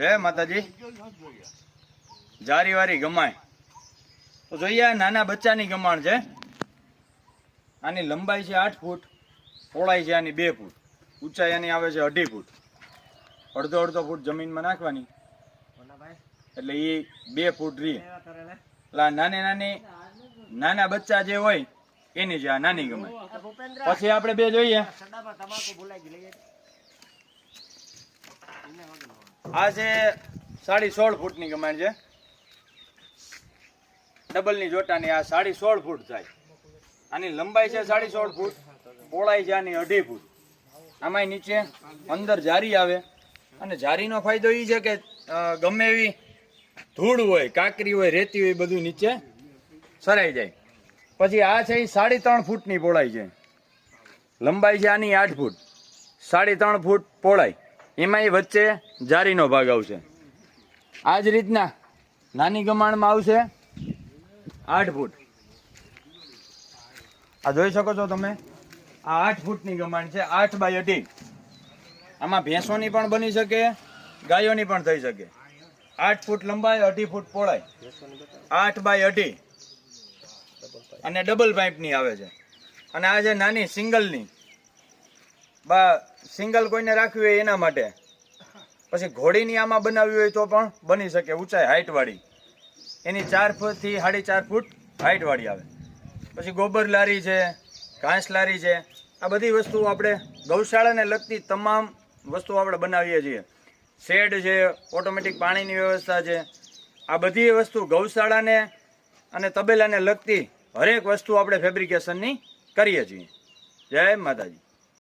જય માતાજી? જારી વારી ગમાય. તો જોઈએ નાના બચ્ચાની ગમાણ છે. આની લંબાઈ છે આઠ ફૂટ, પહોળાઈ છે આની બે ફૂટ, ઊંચાઈ આની આવે છે અઢી ફૂટ. અડધો અડધો ફૂટ જમીનમાં નાખવાની. એટલે એ બે ફૂટ રહી એટલે નાની નાની, નાના બચ્ચા જે હોય, એની છે આ નાની ગમાય. પછી આપણે બે જોઈએ. આ છે સાડી સોળ ફૂટની કમાણ છે. ડબલની જોટાની આ સાડી સોળ ફૂટ થાય. આની લંબાઈ છે સાડી સોળ ફૂટ પોળાઈ છે આની અઢી ફૂટ. આમાંય નીચે અંદર જારી આવે. અને જારીનો ફાયદો એ છે કે ગમે એવી ધૂળ હોય, કાકરી હોય, રેતી હોય બધું નીચે સરાઈ જાય. પછી આ છે એ સાડી ત્રણ ફૂટની પોળાઈ છે. લંબાઈ છે આની આઠ ફૂટ. સાડી ત્રણ ફૂટ પહોળાઈ. એમાં એ વચ્ચે જારીનો ભાગ આવશે. આ જ રીતના નાની ગમાણમાં આવશે આઠ ફૂટ. આ જોઈ શકો છો તમે? આ આઠ ફૂટની ગમાણ છે, આઠ બાય અઢી. આમાં ભેંસોની પણ બની શકે, ગાયોની પણ થઈ શકે. આઠ ફૂટ લંબાઈ, અઢી ફૂટ પહોળાઈ. આઠ બાય અઢી. અને ડબલ પાઇપની આવે છે. અને આ છે નાની સિંગલની બા, સિંગલ કોઈને રાખવી હોય એના માટે. પછી ઘોડીની આમાં બનાવવી હોય તો પણ બની શકે ઊંચાઈ હાઇટવાળી એની ચાર ફૂટથી સાડી ચાર ફૂટ હાઇટવાળી આવે. પછી ગોબર લારી છે, ઘાસ લારી છે, આ બધી વસ્તુઓ આપણે ગૌશાળાને લગતી તમામ વસ્તુઓ આપણે બનાવીએ છીએ. શેડ છે, ઓટોમેટિક પાણીની વ્યવસ્થા છે. આ બધી વસ્તુ ગૌશાળાને અને તબેલાને લગતી હરેક વસ્તુ આપણે ફેબ્રિકેશનની કરીએ છીએ. જય માતાજી.